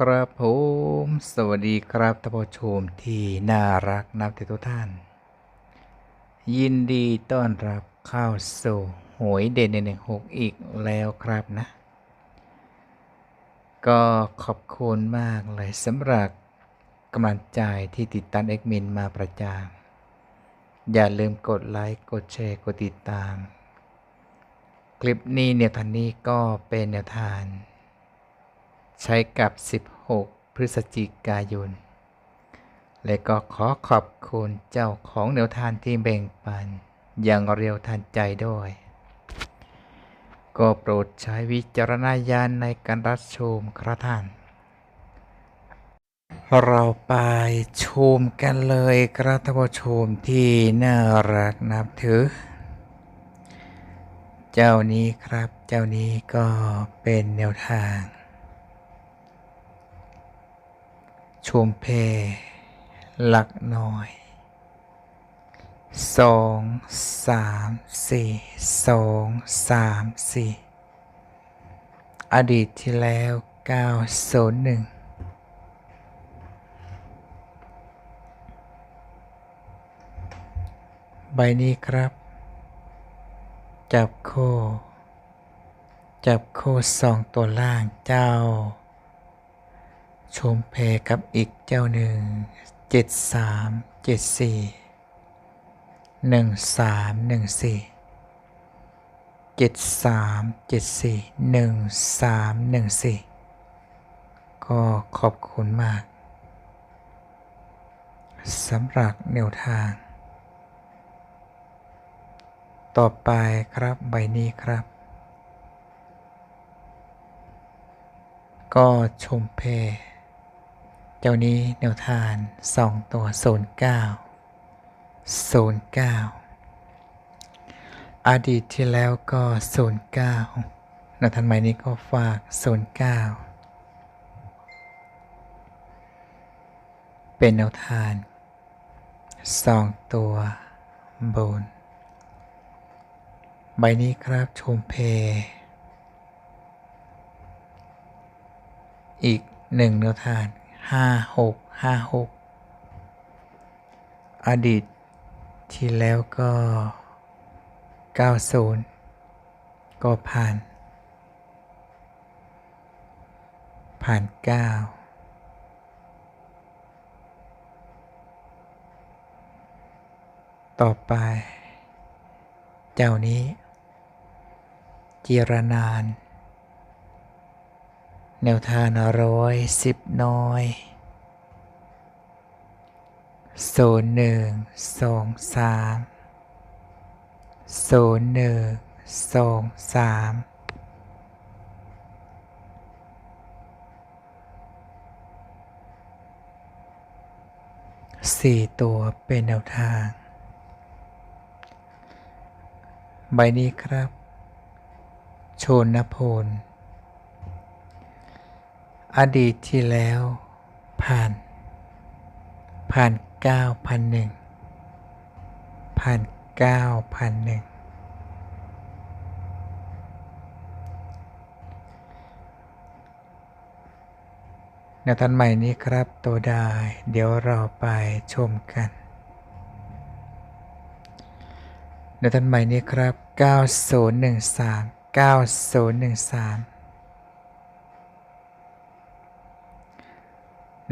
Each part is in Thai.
ครับผมสวัสดีครับท่านผู้ชมที่น่ารักนับถือทุกท่าน ยินดีต้อนรับเข้าสู่หวยเด่นในหนึ่งหกอีกแล้วครับนะ ก็ขอบคุณมากเลยสำหรับกำลังใจที่ติดตามเอ็กมินมาประจานอย่าลืมกดไลค์กดแชร์กดติดตาม คลิปนี้แนวทางนี้ก็เป็นแนวทาง ใช้กับ 16 พฤศจิกายน และก็ขอขอบคุณเจ้าของแนวทางที่แบ่งปัน อย่างเร็วทันใจด้วย ก็โปรดใช้วิจารณญาณในการรับชมครับท่าน เราไปชมกันเลยครับท่านผู้ชมที่น่ารักนับถือเจ้านี้ครับ เจ้านี้ก็เป็นแนวทาง ชมเพ หลักหน่อยสองสามสี่สองสามสี่อดีตที่แล้วเก้าศูนย์หนึ่งใบนี้ครับ จับโคจับโคสองตัวล่างเจ้า ชมเพกับอีกเจ้าหนึ่งเจ็ดสามเจ็ดสี่หนึ่งสามหนึ่งสี่เจ็ดสามเจ็ดสี่หนึ่งสามหนึ่งสี่ก็ขอบคุณมากสำหรับแนวทาง ต่อไปครับใบนี้ครับ ก็ชมเพ เจ้านี้แนวทานสองตัวศูนย์เก้าศูนย์เก้าอดีตที่แล้วก็ศูนย์เก้าแนวทานใหม่นี้ก็ฝากศูนย์เก้าเป็นแนวทานสองตัวบนใบนี้ครับชมเพ อีกหนึ่งแนวทาง ห้าหกห้าหกอดีตที่แล้วก็เก้าศูนย์ก็ผ่าน ผ่านเก้าต่อไป เจ้านี้ จิรนาน แนวทางร้อยสิบน้อยศูนย์หนึ่งสองสามศูนย์หนึ่งสองสามสี่ตัวเป็นแนวทาง ใบนี้ครับ โชนนพล อดีตที่แล้วผ่าน ผ่านเก้าพันหนึ่งผ่านเก้าพันหนึ่งแนวทันใหม่นี้ครับตัวได้ เดี๋ยวเราไปชมกันแนวทันใหม่นี้ครับ 9013 9013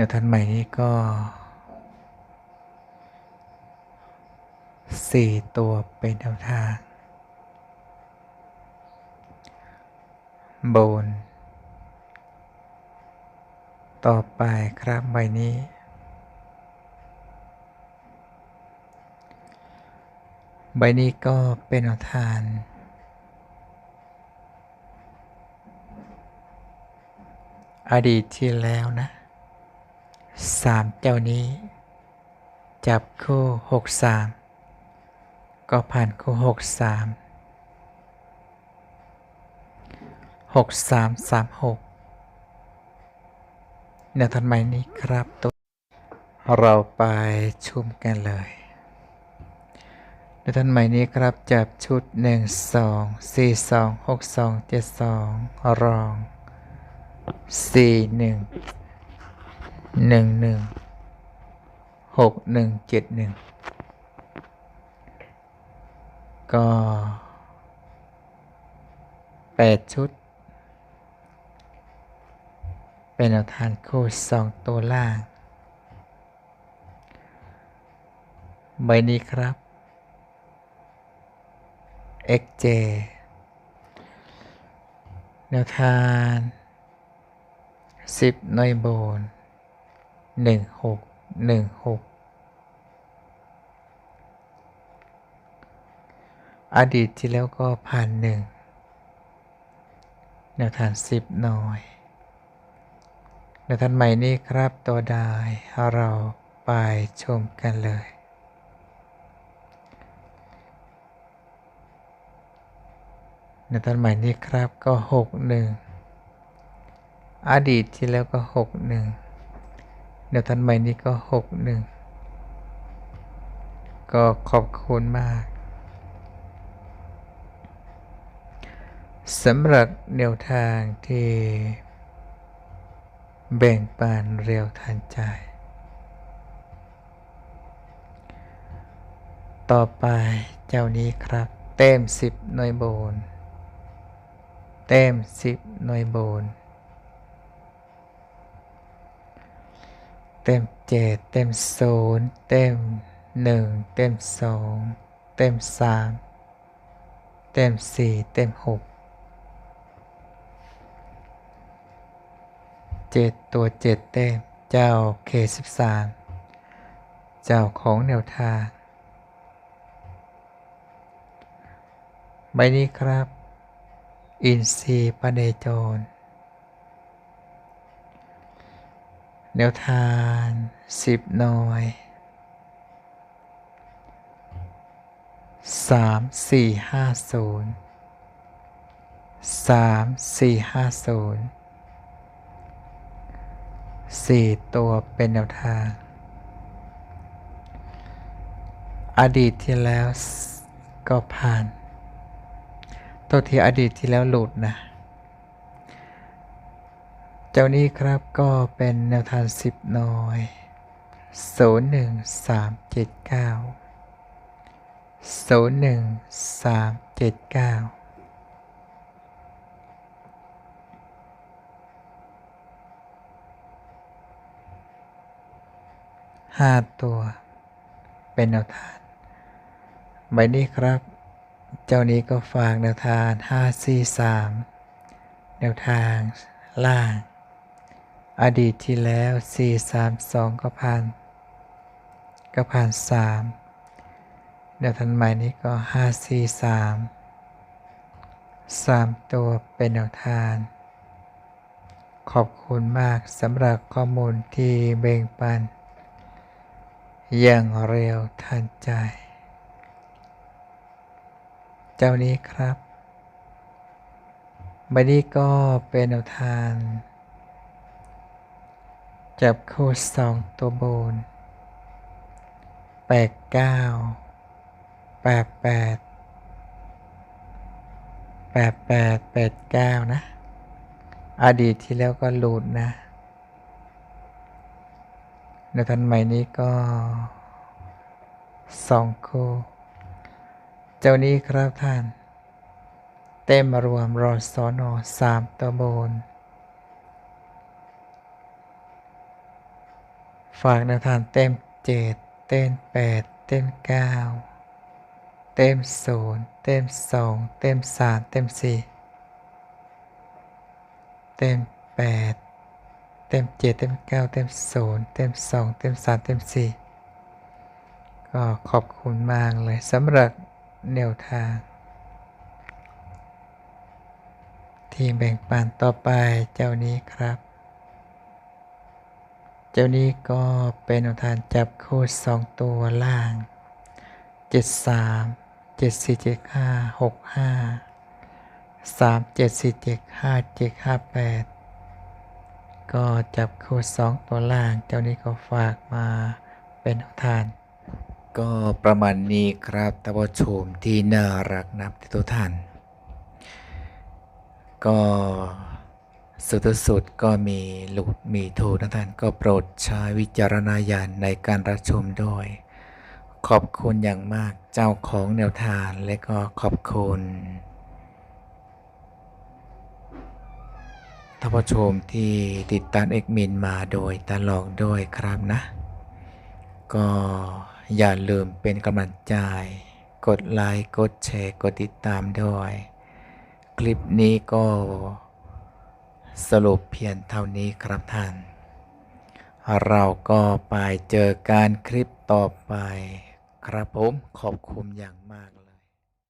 แนวทันใหม่นี้ก็สี่ตัวเป็นแนวทางบน ต่อไปครับใบนี้ ใบนี้ก็เป็นแนวทางอดีตที่แล้วนะ สามเจ้านี้ จับคู่หกสามก็ผ่านคู่หกสามหกสามสามหกแนวทันใหมนี้ครับตัวเราไปชุมกันเลยแนวทันใหมนี้ครับจับชุดหนึ่งสองสี่สองหกสองเจ็ดสองรองสี่หนึ่ง หนึ่งหนึ่งหกหนึ่งเจ็ดหนึ่งก็แปดชุด เป็นแนวทานคู่สองตัวล่าง ใบนี้ครับ XJ แนวทานสิบหน่วยโบน หนึ่งหกหนึ่งหกอดีตที่แล้วก็ผ่านหนึ่งแนวทานสิบหน่วยแนวทานใหม่นี้ครับตัวใดเราไปชมกันเลยในตอนใหม่นี้ครับก็หกหนึ่งอดีตที่แล้วก็หกหนึ่ง ในตอนใหม่นี้ก็หกหนึ่งก็ขอบคุณมากสำหรับแนวทางที่แบ่งปันเร็วทันใจ ต่อไปเจ้านี้ครับ เต็มสิบหน่วยโบน เต็มสิบหน่วยโบน เต็มเจ็ดเต็มศูนย์เต็มหนึ่งเต็มสองเต็มสามเต็มสี่เต็มหกเจ็ดตัวเจ็ดเต็มเจ้าเคสิบสามเจ้าของแนวทางใบนี้ครับ อินทรีย์ปเนจร แนวทานสิบหน่อยสามสี่ห้าศูนย์สามสี่ห้าศูนย์สี่ตัวเป็นแนวทาง อดีตที่แล้วก็ผ่านตัวที่อดีตที่แล้วหลุดนะ เจ้านี้ครับก็เป็นแนวทางสิบหน่อยศูนย์หนึ่งสามเจ็ดเก้าศูนย์หนึ่งสามเจ็ดเก้าห้าตัว เป็นแนวทางใบนี้ครับ เจ้านี้ก็ฝากแนวทาง543แนวทางล่าง อดีตที่แล้ว 432 ก็ผ่าน ก็ผ่าน3แนวทางใหม่นี้ก็ 543 3 ตัวเป็นแนวทางขอบคุณมากสำหรับข้อมูลที่เบ่งปัน อย่างเร็วทันใจ เจ้านี้ครับใบนี้ก็เป็นแนวทาง จับคู่สองตัวบนแปดเก้าแปดแปดแปดแปดแปดเก้านะ อดีตที่แล้วก็หลุดนะในทันใหม่นี้ก็สองคู่เจ้านี้ครับท่าน เต็มรวมรอสอนอสามตัวบน ฝากแนวทานเต็มเจ็ดเต็มแปดเต็มเก้าเต็มศูนย์เต็มสองเต็มสามเต็มสี่เต็มแปดเต็มเจ็ดเต็มเก้าเต็มศูนย์เต็มสองเต็มสามเต็มสี่ก็ขอบคุณมากเลยสำหรับแนวทาง ที่แบ่งปันต่อไปเจ้านี้ครับ เจ้านี้ก็เป็นแนวทางจับคู่สองตัวล่างเจ็ดสามเจ็ดสี่เจ็ดห้าหกห้าสามเจ็ดสี่เจ็ดห้าเจ็ดห้าแปดก็จับคู่สองตัวล่าง เจ้านี้ก็ฝากมาเป็นแนวทางก็ประมาณนี้ครับท่านผู้ชมที่น่ารักนับทุกท่าน ก็ สุดสุดก็มีหลุดมีถูกนะท่านก็โปรดใช้วิจารณญาณในการรับชมด้วย ขอบคุณอย่างมากเจ้าของแนวทางและก็ขอบคุณท่านผู้ชมที่ติดตามเอกมินมาโดยตลอดด้วยครับนะ ก็อย่าลืมเป็นกำลังใจ กดไลค์ กดแชร์ กดติดตามด้วย คลิปนี้ก็ สรุปเพียงเท่านี้ครับท่าน เราก็ไปเจอการคลิปต่อไป ครับผมขอบคุณอย่างมาก